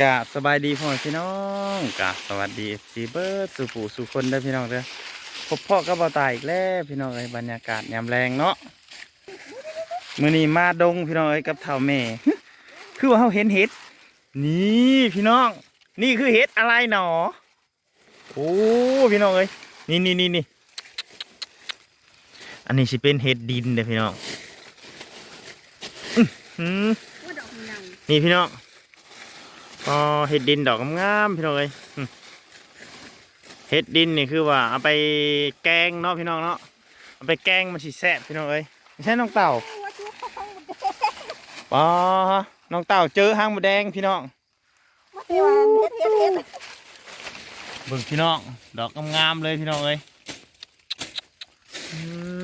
กะสบายดีพ่อพี่น้องกะสวัสดีสีเบิร์ดสู่ผู้สู่คนเด้พี่น้องเด้อพบพ่อกับเบาตายอีกแล้วพี่น้องเอ้ยบรรยากาศยามแรงเนาะมื้อนี้มาดงพี่น้องเอ้ยกับเท่าแม่คือว่าเฮาเห็นเห็ดนี่พี่น้อง นี่คือเห็ดอะไรหนอโอ้พี่น้องเอ้ยนี่นี่นี่นี่อันนี้สิเป็นเห็ดดินเด้อพี่น้องอื้อหือว่าดอกมันยังนี่พี่น้อง พอเห็ดดินดอกงามๆพี่น้องเอ้ยอืมเห็ดดินนี่คือว่าเอาไปแกงเนาะพี่น้องเนาะเอาไปแกงมันสิแซ่บพี่น้องเอ้ยไม่ใช่น้องเต่าว่าชูข้าวมันแดงอ๋อน้องเต่าเจอหางหมูแดงพี่น้องว่าแต่ว่าเฮ็ดเฮ็ดเฮ็ดเบิ่งพี่น้องดอกงามๆเลยพี่น้องเอ้ยอื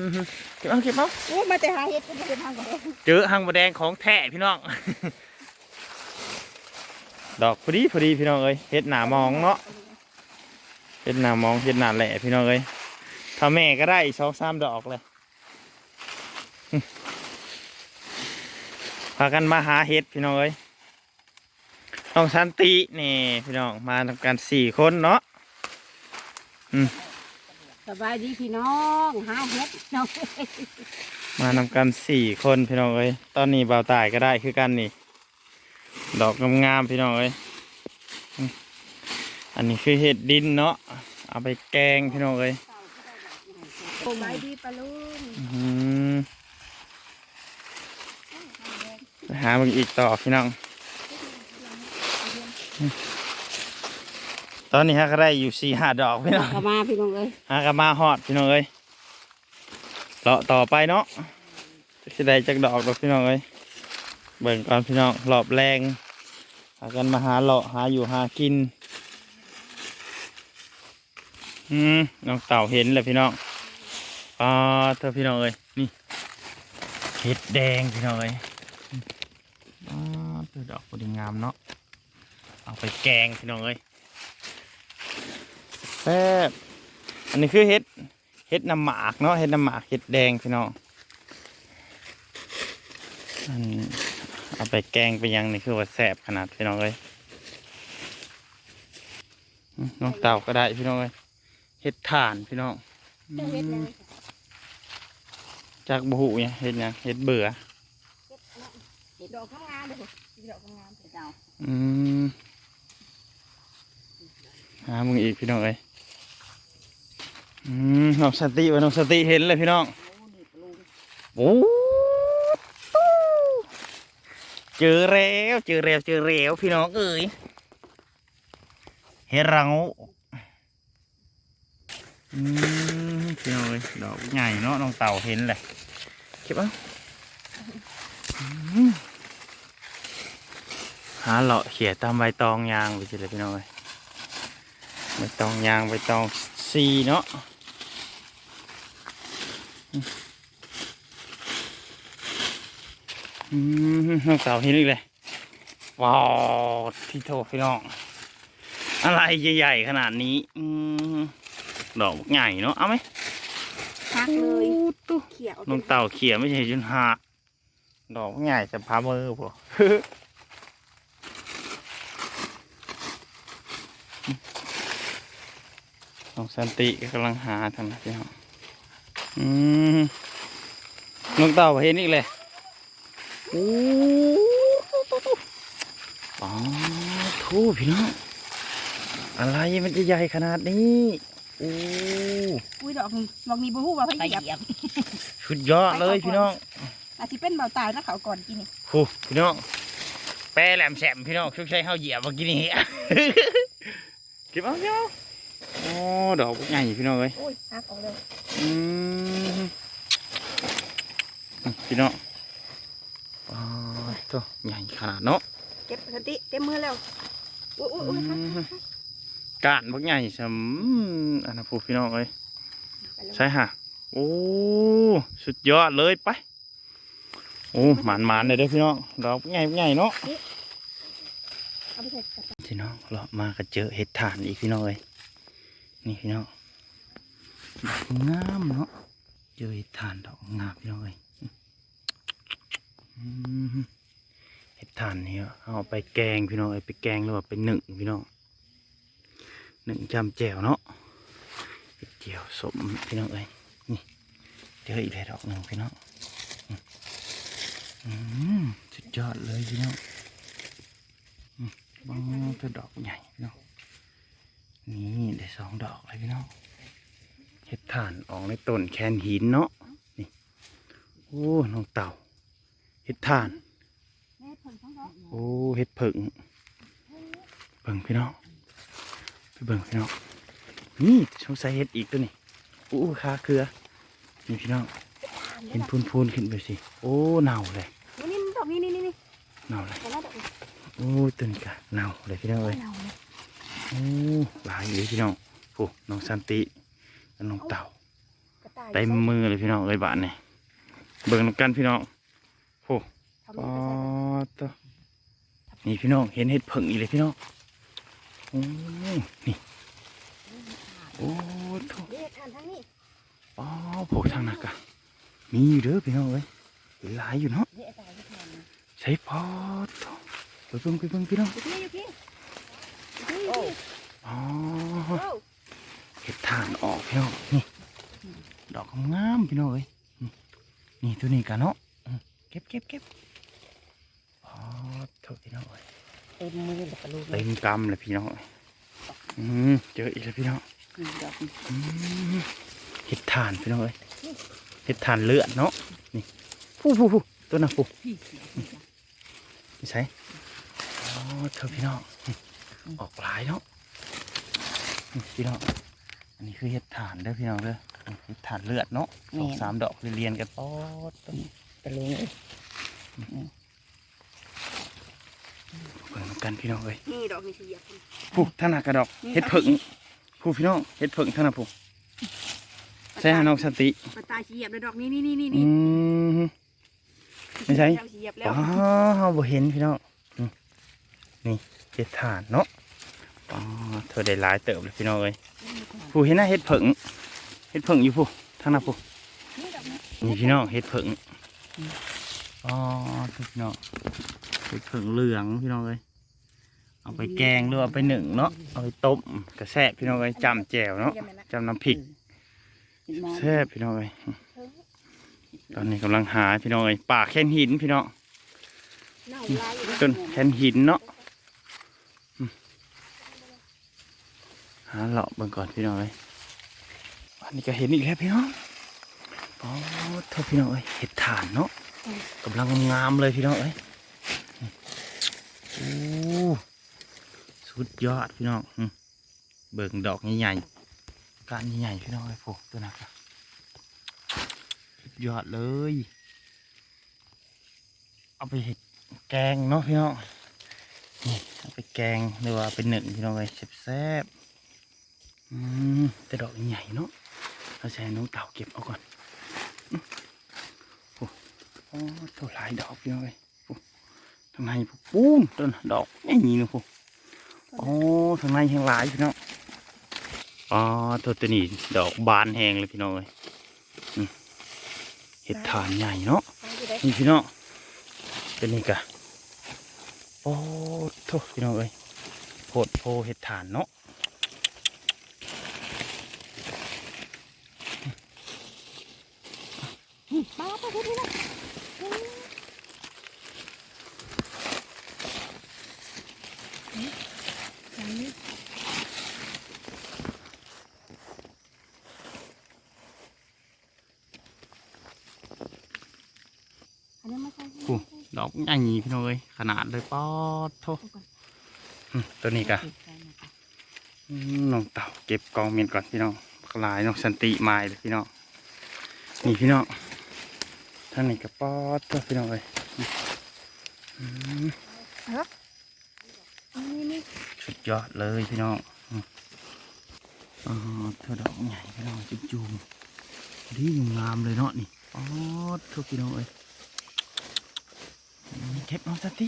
มเก็บเอาเก็บเอาโอ้มาแต่หาเฮ็ดก็บ่ได้ทางกันเด้เจอหางหมูแดงของแท้พี่น้อง ดอกพอดีพอดีพี่น้องเอ้ยเห็ดหนามองเนาะเฮ็ดหน้ามองเฮ็ดหน้าแหล่พี่น้องเอ้ยถ้าแม่ก็ได้สองสามดอกเลยอื้อพากันมาหาเฮ็ดพี่น้องเอ้ยน้องสันตินี่พี่น้องมาทำการสี่คนเนาะสบายดีพี่น้องหาเฮ็ดน้องมาทำการสี่คนพี่น้องเอ้ยตอนนี้บ่าวตายก็ได้คือกันนี่ ดอกงามๆพี่น้องเอ้ยอื้ออันนี้คือเห็ดดินเนาะเอาไปแกงพี่น้องเอ้ยสบายดีปะลุงอื้อหือไปหามึงอีกต่อพี่น้อง ตอนนี้ฮะก็ได้อยู่สี่ห้าดอกพี่น้องกลับมาพี่น้องเอ้ยฮะก็มาฮอดพี่น้องเอ้ยเลาะต่อไปเนาะจะได้จักดอกดอกพี่น้องเอ้ย เบิ่งก่อนพี่น้องรอบแรงหากันมาหาเลาะหาอยู่หากิน อืมน้องเต่าเห็นเลยพี่น้องอ่าเธอพี่น้องเอ้ยนี่เห็ดแดงพี่น้องเอ้ยอ่าเธอดอกพอดีงามเนาะเอาไปแกงพี่น้องเอ้ยแซ่บอันนี้คือเห็ดเห็ดน้ำหมากเนาะเห็ดน้ำหมากเห็ดแดงพี่น้องอัน เอาไปแกงไปยังนี่คือว่าแซ่บขนาดพี่น้องเลยอื้อน้องเต่าก็ได้พี่น้องเลยเห็ดถ่านพี่น้องเจ้าเฮ็ดยังจากบุหุเนี่ยเห็ดหยังเห็ดเบื่อเฮ็ดดอกงามๆเด้อดอกงามๆเจ้าอืมหามึงอีกพี่น้องเลยอืมน้องสติว่าน้องสติเห็นเลยพี่น้องโอ้ เจอแล้วเจอแล้วเจอแล้วพี่น้องเอ้ยเฮรังอืมพี่น้องเอ้ยดอกใหญ่เนาะน้องเต่าเห็นเลยเก็บเอาหาเลาะเขี่ยตามใบตองยางไปสิเลยพี่น้องเอ้ยใบตองยางใบตองซีเนาะ อืมน้องสาวเห็นอีกเลยว้าวที่โทพี่น้อง อะไรใหญ่ๆขนาดนี้ อืมดอกใหญ่เนาะเอาไหมหักเลยตุ๊เขียวน้องเต่าเขี่ยไม่ใช่จนหักดอกใหญ่จะพามือพวกน้องสันติก็กำลังหาทางนั้นพี่น้องอืมน้องเต่าเห็นอีกเลย โอ้อ๋อทูพี่น้องอะไรมันจะใหญ่ขนาดนี้โอ้อุ้ยดอกนี้ดอกนี้บ่ฮู้ว่าเพิ่นเหยียบสุดยอดเลยพี่น้องอาจสิเป็นเบาตายนะเขาก่อนกินนี่โอ้พี่น้องแปรแหลมแฉมพี่น้องชุกใช้ข้าวเหยียบเมื่อกี้นี่เก็บเอาเก็บเอาโอ้ดอกใหญ่พี่น้องเลยอุ้ยหักออกเลยอืมพี่น้อง ตัวใหญ่ขนาดเนาะเก็บสติเต็มมือแล้วอุ้ยอุ้ยอุ้ยหักหักหักการบักใหญ่สำอันนั้นพูดพี่น้องเลยไปแล้วใช่ฮะโอ้สุดยอดเลยไปโอ้หมานหมานเลยเด้อพี่น้องดอกใหญ่ใหญ่เนาะเอาไปเถอะกลับไปพี่น้องเรามาก็เจอเห็ดถ่านอีกพี่น้องเลยนี่พี่น้องดอกงามเนาะเจอเห็ดถ่านดอกงามพี่น้องเลยอืมเเห็ดถ่านนี่เอาไปแกงพี่น้องเอาไปแกงหรือว่าไปหนึ่งพี่น้องหนึ่งจำแจ่วเนาะเจียวสมพี่น้องเอ้ยนี่เจออีกแล้วดอกหนึ่งพี่น้องอืมสุดยอดเลยพี่น้องบ้างตัวดอกใหญ่พี่น้องนี่ได้สองดอกเลยพี่น้องเห็ดถ่านออกในต้นแคนหินเนาะนี่โอ้น้องเต่าเห็ดถ่าน โอ้เห็ดผึ่งเบิ่งพี่น้องไปเบิ่งพี่น้องนี่สงสัยเห็ดอีกตัวนี่โอ้คาเกลือนี่พี่น้องเห็นพูนพูนขึ้นไปสิโอ้เน่าเลยนี่นี่ดอกนี่นี่นี่เน่าเลยโอ้ตัวนี้กะเน่าเลยพี่น้องเลยโอ้หลายเลยพี่น้องโอ้น้องสันติน้องเต่าเต็มมือเลยพี่น้องเอ้ยบาทนี่เบิ่งนกันพี่น้องโอ้ ทำปนี่อไปใส่ดตัวนี่พี่น้องเห็นเห็ดผึ่งอีกเลยพี่น้องโอ้นี่โอ้โถเด็ดทานทั้งนี้อ๋อโผล่ทางนักอะมีอยู่เด้อพี่น้องเอ้ยหลายอยู่เนาะเด็ดอะไรก็ทานใช้พอดโถไปเบิ่งไปเบิ่งพี่น้องอยู่ที่อยู่ที่อยู่ที่อยู่ที่อ๋อโอ้เห็ดถ่านออกพี่น้องนี่ ดอกงามๆพี่น้องเอ้ยนี่นี่ตัวนี้กันเนาะอืมเก็บเก็บเก็บพอ ดโถพี่น้องเอ้ยเต็มมือเลยกระลูกเลเต็ยมกำเลยพี่น้องเอ้ยอืมเจออีกแล้วพี่น้องนี่ดอกอืมเห็ดถ่านพี่น้องเอ้ยเห็ดถ่านเลือดเนาะนี่ผู้ผู้ผู้ตัวน่ะผู้พี่นี่ใช่อ๋อเธอพี่น้องออกหลายเนาะนี่พี่น้องอันนี้คือเห็ดถ่านเด้อพี่น้องเด้อเห็ดถ่านเลือดเนาะสองสามดอกคือเรียนกันปอดต้นกระลูกเลย เบิ่งกันพี่น้องเอ้ยนี่ดอกนี่สีเหยียบผู้ท่านหากระดอกเห็ดผึ่งผู้พี่น้องเห็ดผึ่งท่านน่ะผู้ใช่ฮะน้องสนติกระต่ายสีเหยียบเลยดอกนี่นี่นี่นี่อืนี่มไม่ใช่สีเหยียบแล้วอ๋อเฮาบ่เห็นพี่น้องนี่นี่เห็ดถ่านเนาะอ๋อเธอได้หลายเติบเลยพี่น้องเอ้ยผู้เห็นหน้าเห็ดผึ่งเห็ดผึ่งอยู่ผู้ท่านน่ะผู้นี่ดอกนี้นี่พี่น้องเห็ดผึ่งอ๋อพี่น้อง เห็ดผึ่งเหลืองพี่น้องเอ้ยเอาไปแกงหรือเอาไปหนึ่งเนาะเอาไปต้มกระแซะพี่น้องเอ้ยจำแจ่วเนาะจำน้ำพริกแซ่บพี่น้องเอ้ยตอนนี้กำลังหาพี่น้องเอ้ยป่าแค่นหินพี่น้องเน่าลายอยู่จนแค่นหินเนาะอืมหาเลาะเบิ่งก่อนพี่น้องเอ้ยอันนี้ก็เห็นอีกแล้วพี่น้องอ๋อโทษพี่น้องเอ้ยเห็ดถ่านเนาะกำลังงามเลยพี่น้องเอ้ย โอ้สุดยอดพี่น้องเบิ่งดอกใหญ่ๆการใหญ่ๆพี่น้องไอ้ยโผล่ตัวนะครับยอดเลย เอาไปเห็ดแกงเนาะพี่น้องนี่เอาไปแกงหรือว่าเป็นหนึ่งพี่น้องเลยแซ่บๆอืมแต่ดอกใหญ่เนาะเราใช้น้องเต่าเก็บเอาก่อนโอ้ตัวหลายดอกพี่น้องเลย ทางในปูนต้นดอกไม่มีนะพวกโอ้ทางในแห้งหลายพี่น้องอ๋อตัวตัวนี้ดอกบานแห้งเลยพี่น้องเลยเห็ดฐานใหญ่เนาะนี่พี่น้องตัวนี้กะโอ้โทษพี่น้องเลยโพดโพเห็ดฐานเนาะมาไปที่นี่นะนี่ อันนี้มาใส่ โอ้ดอก ใหญ่พี่น้องเลยขนาดเลยป๊อดโทอตัวนี้กะน้องเต่าเก็บกองเมียนก่อนพี่น้องกลายน้องสันติไม้เลยพี่น้องนี่พี่น้องท่างนี้กระป๊อดตัวพี่น้องเลยอืมนี่นี่สุดยอดเลยพี่น้องอ๋อเธอดอกใหญ่พี่น้องจุ๊บจุ่มดีงามเลยเนาะนี่ป๊อดตัวพี่น้องเอ้ย เก็บน้องสันติ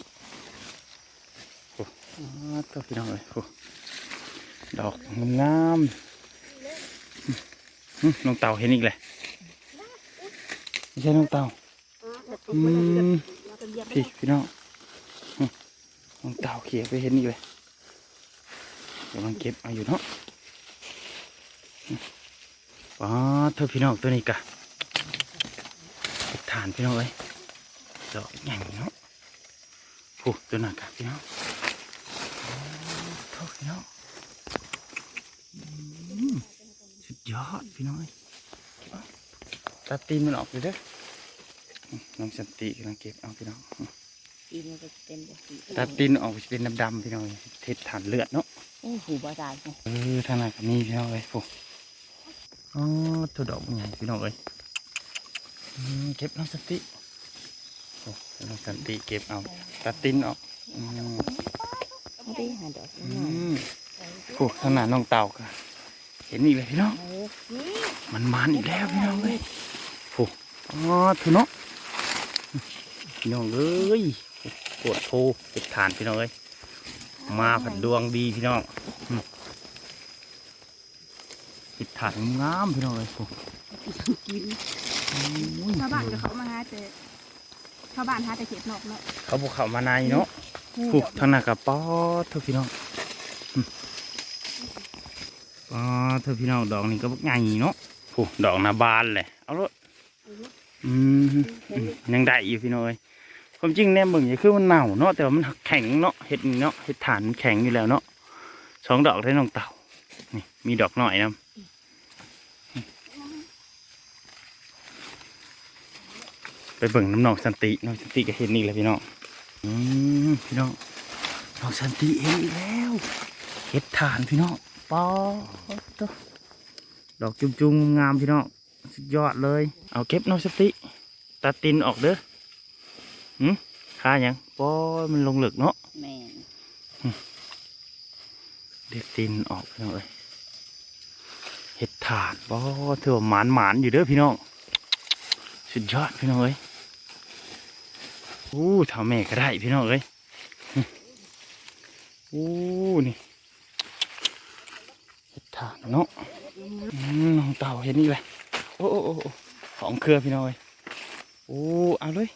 โอ้อ๋อตัวพี่น้องเอ้ยโอ้ดอกงามๆอืมน้องเต่าเห็นอีกเลยไม่ใช่น้องเต่าอืมพี่พี่น้องน้องเต่าเขี่ยไปเห็นนี่เลยเดี๋ยวมันเก็บเอาอยู่เนาะอ๋อเธอพี่น้องตัวนี้กะเก็บฐานพี่น้องเอ้ยดอกใหญ่เนาะ โอ้ตัวนั้นกะพี่น้องอ๋อเท่าพี่น้องอืมสุดยอดพี่น้องเอ้ยตัดตีนมันออกเลยเด้ออืมน้องสันติกำลังเก็บเอาพี่น้องตีนมันก็เต็มเลยตัดตีนออกจะเป็นดำๆพี่น้องเทศฐานเลือดเนาะโอ้หูบ่ตายเนี่ยเออทางนั้นก็มีพี่น้องเอ้ยพวกอ๋อตัวดอกมันใหญ่พี่น้องเอ้ยอืมเก็บน้องสติ โอ้น้องสันติเก็บเอาตัดตีนออกอืมไม่ได้หาดอกอืมพวกทางนั้นน้องเต่าก็เห็นอีกเลยพี่น้องเออนี่มันมันอีกแล้วพี่น้องเอ้ยพวกอ๋อถือเนาะพี่น้องเอ้ยปวดโพเก็บฐานพี่น้องเอ้ย มาผัดดวงดีพี่น้องติดถาดงามพี่น้องเลยโอ้กินยชาวบ้านก็เขามาหา ชาวบ้านหาแต่เข็ดนอกเนาะเขาบุกเข้ามาในเนาะผูกทางหน้ากระป๋อเท่าพี่น้องอืมป๋อเท่าพี่น้องดอกนี่ก็บักใหญ่เนาะผูกดอกหนาบานเลยเอาละอืมอืมยังได้อยู่พี่น้องเอ้ยความจริงเนี่ยมึงอย่าคือมันเน่าเนาะแต่ว่ามันแข็งเนาะเห็ดนี่เนาะเห็ดฐานมันแข็งอยู่แล้วเนาะสองดอกได้น้องเต่านี่มีดอกหน่อยนะ ไปเบิ่งน้ำหนองสันติน้องสันติก็เห็นนี่แหละพี่น้องอืมพี่น้องน้องสันติเห็นอีกแล้วเห็ดฐานพี่น้องป๊อดตัวดอกจุ่มๆงามๆพี่น้องสุดยอดเลย เอาเก็บน้องสันติตัดตินออกเด้อหืมค่าหยังป๊อดมันลงเหลึกเนาะแม่นเด็ดตินออกพี่น้องเอ้ยเห็ดฐานป๊อดถือว่าหมานหมานๆอยู่เด้อพี่น้อง สุดยอดพี่น้องเอ้ยอู้ทำแม่ก็ได้พี่น้องเอ้ยอู้นี่เห็ดถ่านเนาะน้องเต่าเห็นนี่เลยโอ้โอ้ของเครือพี่น้องเอ้ยโอ้เอาเลย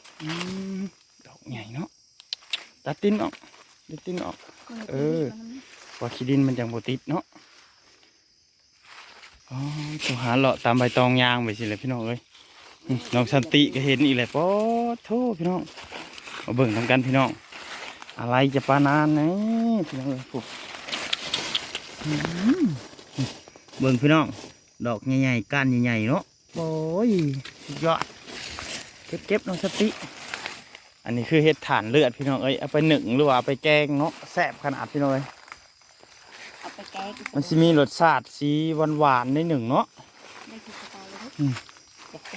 ดอกใหญ่เนาะตัดติ้นออกตัดติ้นออก เออว่าขี้ดินมันจังโบติดเนาะอ๋อตัวหาเลาะตามใบตองยางไปสิเลยพี่น้องเอ้ย น้องสันติก็เห็นอีกเลยป๊อดโทษพี่น้องมาเบิ่งทำกันพี่น้อง อะไรจะปานานนะพี่น้องเอ้ยพวกอื้อหือเบิ่งพี่น้อง ดอกใหญ่ๆก้านใหญ่ๆเนาะโอ้ยสุดยอดเก็บเก็บๆน้องสติ อันนี้คือเห็ดฐานเลือดพี่น้องเอ้ยเอาไปหนึ่งหรือว่าเอาไปแกงเนาะแซ่บขนาดพี่น้องเอ้ยเอาไปแกงมันสิมีรสชาติสีหวานๆในหนึ่งเนาะ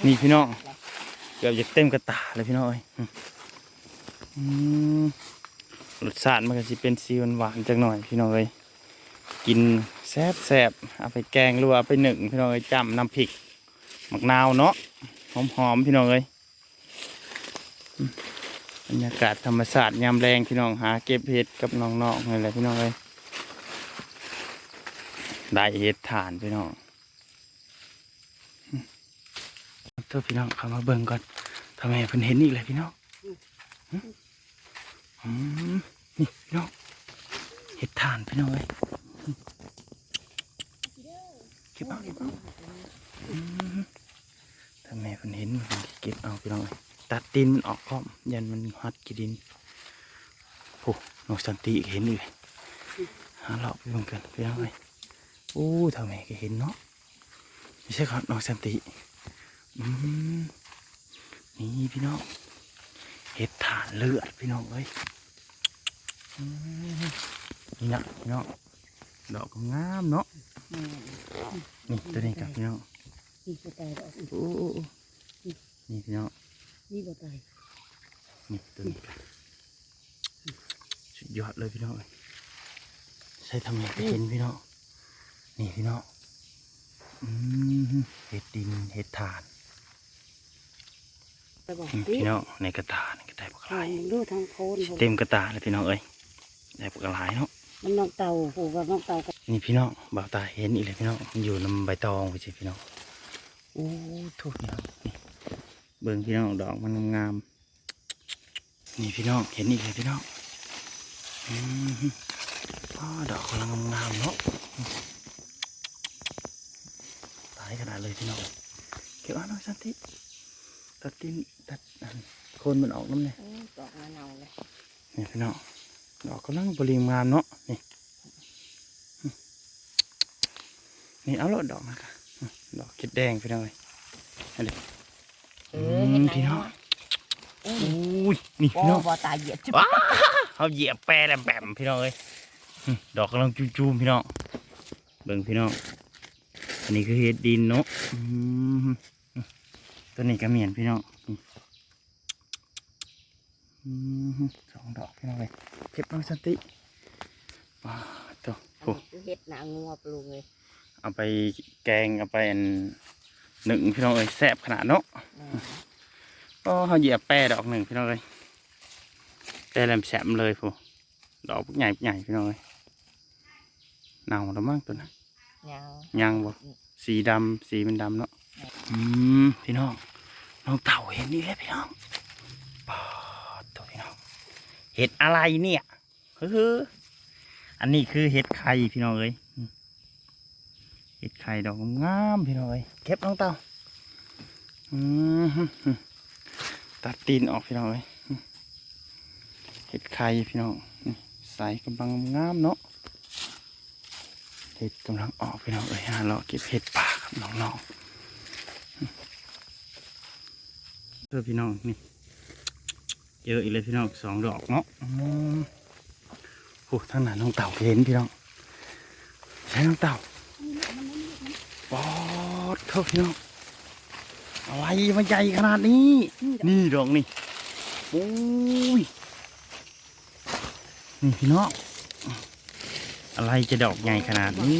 นี่พี่น้องเกือบจะเต็มกระตาเลยพี่น้องเอ้ยรสชาติมันก็จะเป็นสีหวานๆจังหน่อยพี่น้องเอ้ยกินแซ่บแซบเอาไปแกงหรือว่าเอาไปหนึ่งพี่น้องเอ้ยจำน้ำพริกมะนาวเนาะหอมๆพี่น้องเอ้ยอืมบรรยากาศธรรมชาติยามแรงพี่น้องหาเก็บเห็ดกับน้องๆนี่แหละพี่น้องเอ้ยได้เห็ดถ่านพี่น้อง เธอพี่น้องเข้ามาเบิ่งก่อนทำไมเพิ่นเห็นอีกเลยพี่น้องอืมนี่พี่น้องเห็ดถ่านพี่น้องเลยเก็บเอาเก็บเอาทำไมเพิ่นเห็นมันเก็บเอาพี่น้องเลยตัดดินมันออกพร้อมยันมันฮัดกินดินโอ้น้องสันติเห็นอีกเลยหาเลาะไปเบิ่งกันพี่น้องเลยโอ้ทำไมก็เห็นเนาะไม่ใช่ครับน้องสันติ นี่พี่น้องเห็ดฐานเลือดพี่น้องเอ้ยอืมนี่นะพี่น้องดอกก็งามเนาะแม่นนี่ตัวนี้กับพี่น้องนี่บ่ตายดอกโอ้โอ้โอ้นี่พี่น้องนี่บ่ตายนี่ตัวนี้กับสุดยอดเลยพี่น้องเอ้ยใช่ทำไงไปเห็นพี่น้องนี่พี่น้องอืมเห็ดดินเห็ดฐานไปบอกนี่ดิ พี่น้องในกระตาในกระต่ายปลากใช่ลายมึงดูทางโคนผมเต็มกระตาเลยพี่น้องเอ้ยได้ปลากลายเนาะมันน้องเต่าผูกกับน้องเต่ากับนี่พี่น้องบ่าวตาเห็นอีกเลยพี่น้องมันอยู่นำใบตองไปสิพี่น้องโอ้โทษพี่น้องนี่เบิ่งพี่น้องดอกมันงามๆนี่พี่น้องเห็นอีกเลยพี่น้องอืมอ๋อดอกกำลังงามๆเนาะตายขนาดเลยพี่น้องเก็บเอ่านหน่อยสันติ ตัดดินตัดอันโคนมันออกน้ำเนี่ยอืมดอกมะนาวเลยนี่พี่น้องดอกกำลังบริงามเนาะนี่อืมนี่เอาละดอกนะคะอืมดอกคิดแดงพี่น้องเลยเอออืเห็นมไหมพี่น้องโอ้ยอุ้ยนี่โอ้พี่น้องบ่ตายเหยียบจุ๊บว้าเขาเหยียบแปรแหลมแปมพี่น้องเลยอืมดอกกำลังจูมๆพี่น้องเบิ่งพี่น้องอันนี้คือเห็ดดินเนาะอืม ตัวนี้ก็เหมียนพี่น้องนี่อืมสองดอกพี่น้องเลยเก็บน้องสันติว้าวตัวอันโอ้นี้คือเห็ดหนางัวปรุงเลย เอาไปแกงเอาไปอันหนึ่งพี่น้องเอ้ยแซ่บขนาดเนาะอืมก็เขาเหยียบแปรดอกหนึ่งพี่น้องเอ้ยแปรแหลมแฉมเลยพูดอกใหญ่ใหญ่พี่น้องเอ้ยเน่าแล้วมั้งตัวนั้นยังยังบ่สีดำสีมันดำเนาะ อืมพี่น้องน้องเต่าเห็นนี่เลยพี่น้องปอดตัวพี่น้องเห็ดอะไรเนี่ยเฮ้ออันนี้คือเห็ดไข่พี่น้องเอ้ยเห็ดไข่ดอกงามพี่น้องเอ้ยเก็บน้องเต่าอืมตัดตีนออกพี่น้องเอ้ยเห็ดไข่พี่น้องนี่ใสกำลังงามเนาะเห็ดกำลังออกพี่น้องเอ้ยฮะเราเก็บเห็ดป่าครับน้องๆ เออพี่น้องนี่เจออีกเลยพี่น้องสองดอกเนาะอืมโอ้ทางนั้นน้องเต่าเห็นพี่น้องใช่น้องเต่าปอดเท่าพี่น้องอะไรมันใหญ่ขนาดนี้ นี่ดอกนี่โอ้ยนี่พี่น้องอะไรจะดอกใหญ่ขนาดนี้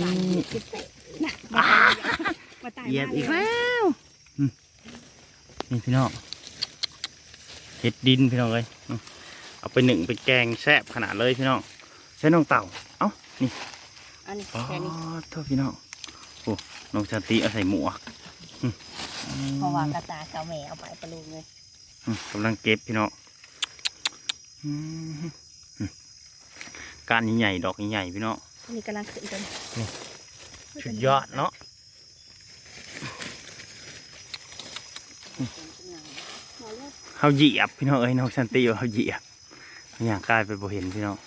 น่ะมาตายมาตายเหยียบอีกมาแล้วอืมนี่พี่น้อง เห็ดดินพี่น้องเลยอืมเอาไปหนึ่งไปแกงแซ่บขนาดเลยพี่น้องใช้น้องเต่าเอ้านี่อันนี้อ๋อแค่นี้โทษพี่น้องโอ้น้องชาติเอาใส่หมวกอืมเพราะว่ากระตาเก่าแม่เอาไปปรุงเลยอืมกำลังเก็บพี่น้องอืมอืมการใหญ่ๆดอกใหญ่ๆพี่น้องอันนี้กำลังขึ้นกันสุดยอดเนาะ เขาเหยียบพี่น้องเอ้ยน้องสันติว่าเขาเหยียบอย่างกลายไปบ่เห็นพี่น้อง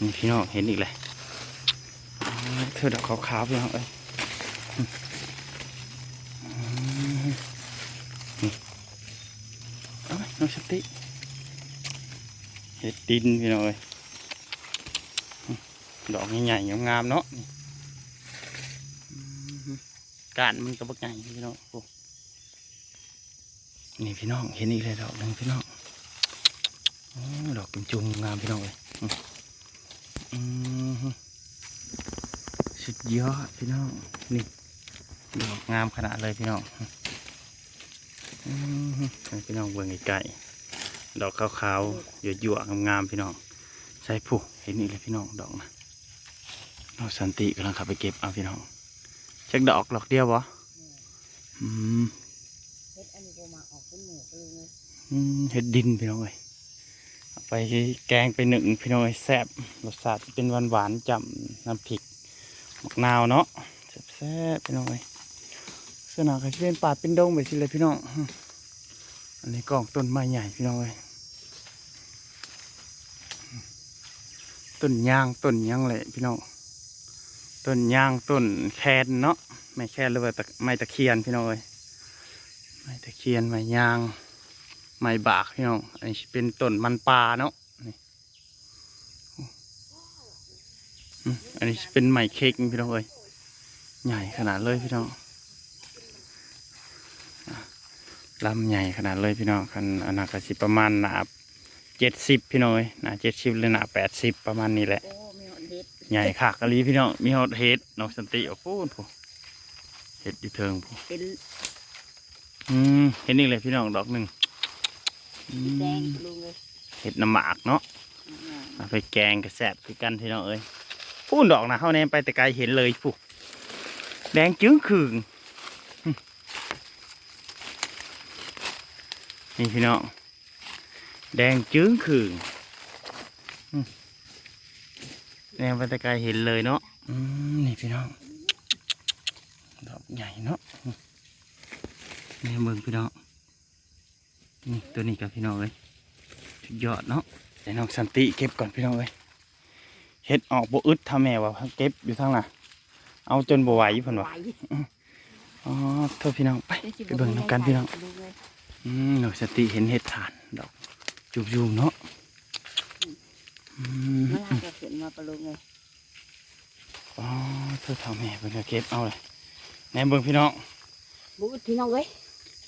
นี่พี่น้องเห็นอีกเลยอ๋อเธอดอกขาวๆพี่น้องเอ้ยนี่เอาน้องสันติเห็ดดินพี่น้องเอ้ยดอกใหญ่ๆงามๆเนาะการมันก็บักใหญ่พี่น้องโอ้ นี่พี่น้องเห็นอีกเลยดอกหนึ่งพี่น้องโอ้ดอกจุ่มๆงามพี่น้องเลยอืมอืมสุดยอดพี่น้องนี่ดอกงามขนาดเลยพี่น้องอืมให้พี่น้องเบิ่งไกลๆดอกขาวๆหยวๆงามๆพี่น้องใส่ผู้เห็นอีกเลยพี่น้องดอกนะน้องสันติกำลังขับไปเก็บเอาพี่น้องเช็คดอกดอกเดียววะอืม เห็ดอันนี้ก็มาออก เป็นหมูเลย อืมเห็ดดินพี่น้องเอ้ยไปแกงไปหนึ่งพี่น้องเอ้ยแซ่บรสชาติเป็นหวานหวานจำน้ำพริกมะนาวเนาะแซ่บพี่น้องเอ้ยสนาวก็จะเป็นป่าเป็นดงไปสิเลยพี่น้องอันนี้กองต้นไม้ใหญ่พี่น้องเอ้ยต้นยางต้นยังแหละพี่น้องต้นยางต้นแคนเนาะไม่แคนหรือว่าไม้ตะเคียนพี่น้องเอ้ย ไม้ตะเคียนไม้ยาง ไม้บากพี่น้องอันนี้เป็นต้นมันปลาเนาะนี่อันนี้เป็นไม้เค้กพี่น้องเอ้ยใหญ่ขนาดเลยพี่น้องลำใหญ่ขนาดเลยพี่น้องคันอนนากสิประมาณหนาเจ็ดสิบพี่น้อยหนาเจ็ดสิบหรือหนาแปดสิบประมาณนี้แหละใหญ่ขากะลีพี่น้องมีฮอตเฮดนอกสันติโอ้โหพูเห็ดดีเทิงพูเป็น อืมเห็นอีกเลยพี่น้องดอกหนึ่งอืสีแดงมปรุงเลยเห็ดน้ำหมากเนาะอืมเอาไปแกงกระแสบคือกันพี่น้องเอ้ยพูนดอกนะเข้าแนมไปแต่ไกลเห็นเลยผู้แดงจึ้งขึงอืมนี่พี่น้องแดงจึ้งขึงอืมแนวบรรยากาศเห็นเลยเนาะอืมนี่พี่น้องดอกใหญ่เนาะอืม นี่เบิ่งพี่น้องนี่ตัวนี้กับพี่น้องเลยสุดยอดเนาะเดี๋ยวน้องสันติเก็บก่อนพี่น้องเลยเฮ็ดออกบ่อึดทำแม่ว่าเก็บอยู่ทางน่ะเอาจนบ่ไหวเพิ่นว่าไหวอ๋อโทษพี่น้องไปไปเบิ่งน้ำกันพี่น้องดูเลยอืมหนูสติเห็นเห็ดฐานดอกจุบๆเนาะอืมมันอาจจะเห็นมาปลุกเลยอ๋อเธอทำแม่เบิ่งก็เก็บเอาเลยแหนเบิ่งพี่น้องบุพี่น้องเอ้ย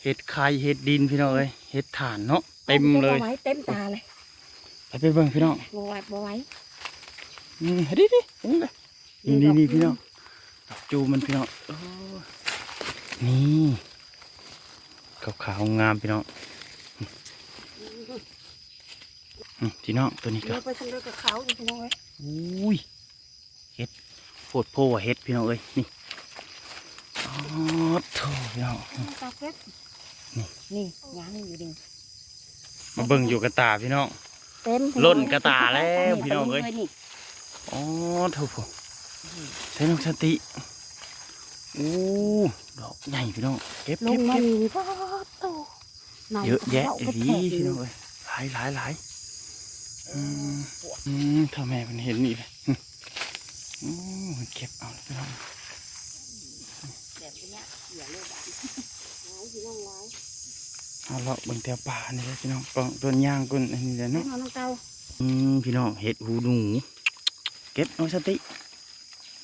เห็ดไข่เห็ดดินพี่น้องเอ้ยเห็ดฐานเนาะเต็มเลย อาไว้เต็มตาเลยไปไปเบิ่งพี่น้องบ่ไหวบ่ไหวอืมเฮ็ดดิดิเห็นไหมนี่นี่นี่พี่น้องดอกจูมันพี่น้องโอ้นี่ขาวๆงามพี่น้องอืมพี่น้องตัวนี้ก็ เดี๋ยวไปทำเรื่องกับเขาอยู่พี่น้องเอ้ยอุ้ยเห็ดโพดโพว่าเห็ดพี่น้องเอ้ยนี่อ๋อโถพี่น้องตาเก็บ นี่ยางอยู่ดิมาเบิ่งอยู่กับตาพี่น้อง เต็มล่นกระตาแล้วพี่น้องเอ้ยนี่อ๋อโถผมใช้นกสติอู้ดอกใหญ่พี่น้องเก็บลเก็งบมาเก็บนี่ก็โตเยอะแยะอีดีพี่น้องเอ้ยหลายหลายหลายอืมอืมถ้าแม่มันเห็นนี่เลยอืมอืมมันเก็บเอาแล้วพี่น้องแบบนี้เสียเลยบ้าน พี่น้องไว้เอาเลาะเบิ่งแถวป่านี่เลยพี่น้องกองต้นย่างก้นอันนี้แหละเนาะเนาะน้องเต้าอืมพี่น้องเห็ดหูหนู เก็บเอาสติ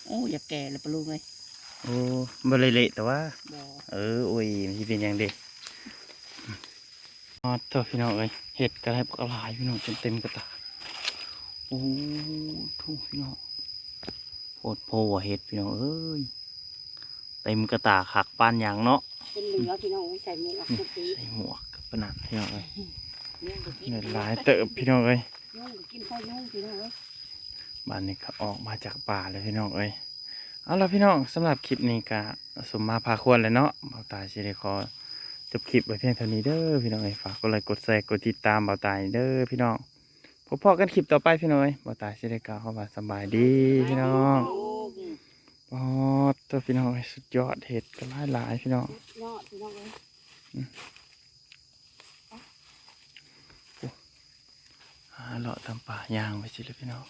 โอ้อย่าแก่เลยปลุกเลยโอ้บ่เลยเละแต่ว่า บ่เออโอ้ยมันสิเป็นอย่างเด็กอ๋อเถอะพี่น้องเอ้ยเห็ดกระไรกระลายพี่น้องจนเต็มกระตาโอ้ทุกพี่น้องโพดโพว่าเห็ดพี่น้องเอ้ย เต็มกระตาขักปานอย่างเนาะเป็นเหลือพี่น้องใส่หมวกสุดทีใส่หมวกกับปนัดพี่น้องเอ้ยเนี่ยก็กินเงินหลายเติบพี่น้องเอ้ยน้องก็กินข้าวนุ่งพี่น้องเอ้ยบ้านนี้ก็ออกมาจากป่าเลยพี่น้องเอ้ยเอาละพี่น้องสำหรับคลิปนี้ก็สมมาพาควรเลยเนาะเบาตายสิได้ขอจบคลิปไว้เพียงเท่านี้เด้อพี่น้องเอ้ยฝากกดไลค์กดแชร์กดติดตามเบาตายเด้อพี่น้องพบพอกันคลิปต่อไปพี่น้องเอ้ยเบาตายสิได้กล่าวเข้ามาสำบายดีพี่น้อง ปอดตัวพี่น้องเอ้ยสุดยอดเห็ดก็หลายหลายๆพี่น้องยอดพี่น้องเอ้ยหาเลาะตามป่ายางไปสิเลยพี่น้อง